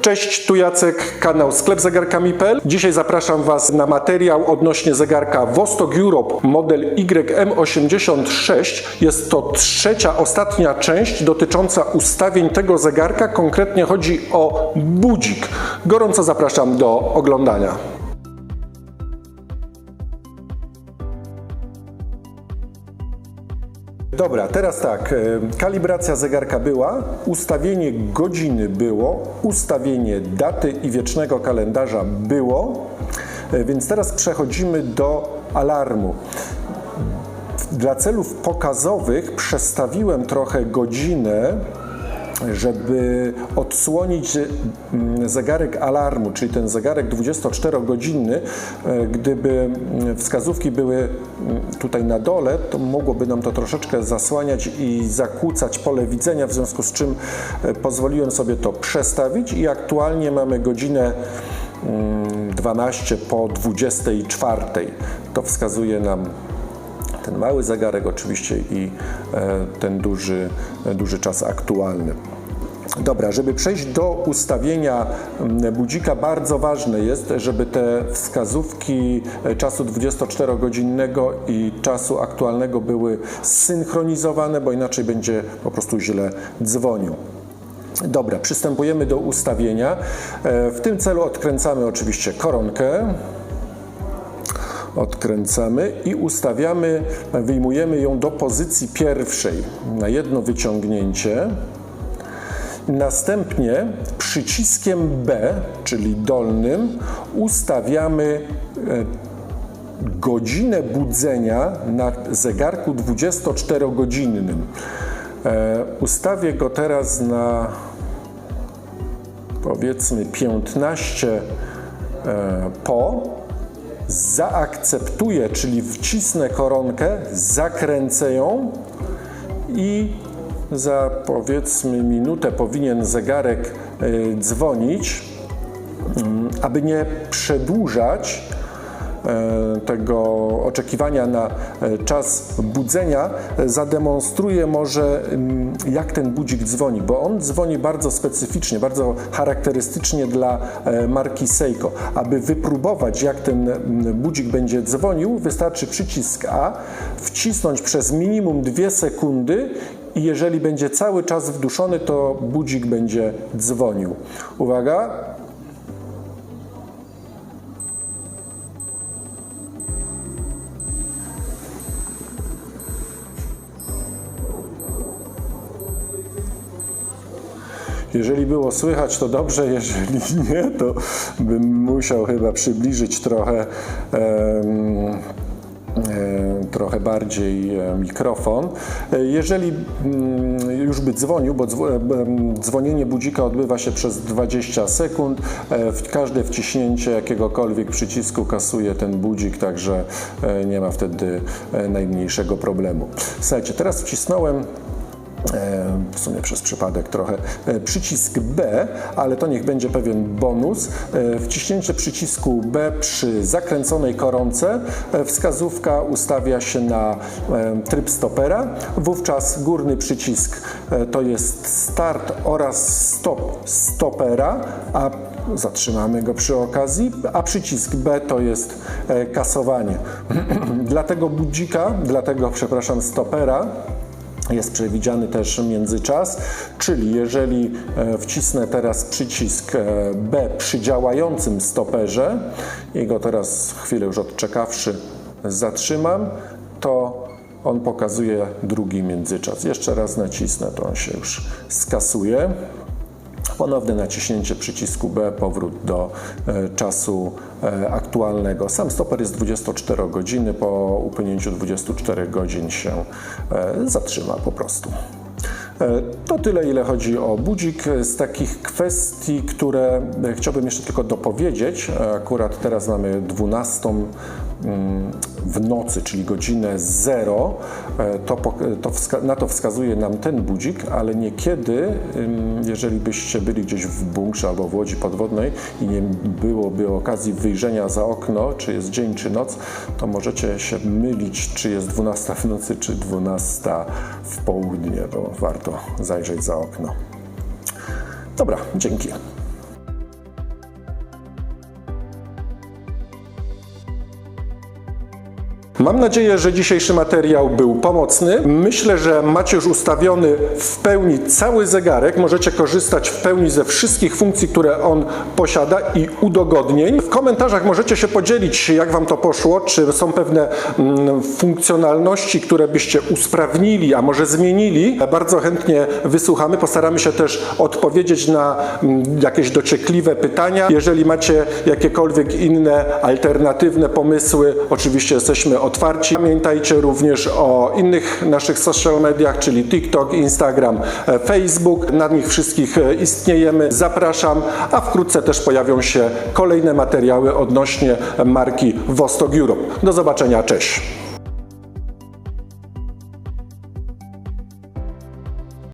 Cześć, tu Jacek, kanał sklep zegarkami.pl. Dzisiaj zapraszam Was na materiał odnośnie zegarka Vostok Europe model YM86. Jest to trzecia, ostatnia część dotycząca ustawień tego zegarka. Konkretnie chodzi o budzik. Gorąco zapraszam do oglądania. Dobra, teraz tak, e, kalibracja zegarka była, ustawienie godziny było, ustawienie daty i wiecznego kalendarza było, e, więc teraz przechodzimy do alarmu. Dla celów pokazowych przestawiłem trochę godzinę, żeby odsłonić mm, zegarek alarmu, czyli ten zegarek 24-godzinny, e, gdyby mm, wskazówki były mm, tutaj na dole, to mogłoby nam to troszeczkę zasłaniać i zakłócać pole widzenia, w związku z czym e, pozwoliłem sobie to przestawić i aktualnie mamy godzinę 12 po 24. To wskazuje nam ten mały zegarek oczywiście i e, ten duży, duży czas aktualny. Dobra, żeby przejść do ustawienia budzika, bardzo ważne jest, żeby te wskazówki e, czasu 24-godzinnego i czasu aktualnego były zsynchronizowane, bo inaczej będzie po prostu źle dzwonił. Dobra, przystępujemy do ustawienia. E, W tym celu odkręcamy oczywiście koronkę odkręcamy i ustawiamy, wyjmujemy ją do pozycji pierwszej na jedno wyciągnięcie. Następnie przyciskiem B, czyli dolnym, ustawiamy e, godzinę budzenia na zegarku 24-godzinnym. E, Ustawię go teraz na powiedzmy 15 e, po zaakceptuję, czyli wcisnę koronkę, zakręcę ją i za powiedzmy minutę powinien zegarek y, dzwonić, mm, aby nie przedłużać e, tego oczekiwania na e, czas budzenia, e, zademonstruję może mm, jak ten budzik dzwoni, bo on dzwoni bardzo specyficznie, bardzo charakterystycznie dla marki Seiko. Aby wypróbować jak ten mm, budzik będzie dzwonił, wystarczy przycisk A, wcisnąć przez minimum 2 sekundy i jeżeli będzie cały czas wduszony, to budzik będzie dzwonił. Uwaga, Jeżeli było słychać, to dobrze, jeżeli nie, to bym musiał chyba przybliżyć trochę. trochę bardziej mikrofon. Jeżeli mm, już by dzwonił, bo dzwonienie budzika odbywa się przez 20 sekund, e, każde wciśnięcie jakiegokolwiek przycisku kasuje ten budzik, także e, nie ma wtedy e, najmniejszego problemu. Słuchajcie, teraz wcisnąłem w sumie przez przypadek trochę, e, przycisk B, ale to niech będzie pewien bonus. E, Wciśnięcie przycisku B przy zakręconej koronce, e, wskazówka ustawia się na e, tryb stopera. Wówczas górny przycisk e, to jest start oraz stop stopera, a zatrzymamy go przy okazji, a przycisk B to jest e, kasowanie. dla tego budzika, dla tego, przepraszam, stopera, jest przewidziany też międzyczas, czyli jeżeli e, wcisnę teraz przycisk e, B przy działającym stoperze i go teraz chwilę już odczekawszy zatrzymam, to on pokazuje drugi międzyczas. Jeszcze raz nacisnę, to on się już skasuje. Ponowne naciśnięcie przycisku B, powrót do e, czasu e, aktualnego. Sam stoper jest 24 godziny, po upłynięciu 24 godzin się e, zatrzyma po prostu. To tyle, ile chodzi o budzik. Z takich kwestii, które chciałbym jeszcze tylko dopowiedzieć, akurat teraz mamy 12 mm, w nocy, czyli godzinę 0, e, to, to na to wskazuje nam ten budzik, ale niekiedy, jeżeli byście byli gdzieś w bunkrze albo w łodzi podwodnej i nie byłoby okazji wyjrzenia za okno, czy jest dzień, czy noc, to możecie się mylić, czy jest 12 w nocy, czy 12 w południe, bo warto zajrzeć za okno. Dobra, dzięki. Mam nadzieję, że dzisiejszy materiał był pomocny. Myślę, że macie już ustawiony w pełni cały zegarek. Możecie korzystać w pełni ze wszystkich funkcji, które on posiada i udogodnień. W komentarzach możecie się podzielić, jak Wam to poszło, czy są pewne mm, funkcjonalności, które byście usprawnili, a może zmienili. Bardzo chętnie wysłuchamy. Postaramy się też odpowiedzieć na mm, jakieś dociekliwe pytania. Jeżeli macie jakiekolwiek inne alternatywne pomysły, oczywiście jesteśmy otwarci. Pamiętajcie również o innych naszych social mediach, czyli TikTok, Instagram, e, Facebook. Na nich wszystkich e, istniejemy. Zapraszam, a wkrótce też pojawią się kolejne materiały odnośnie marki Vostok Europe. Do zobaczenia, cześć.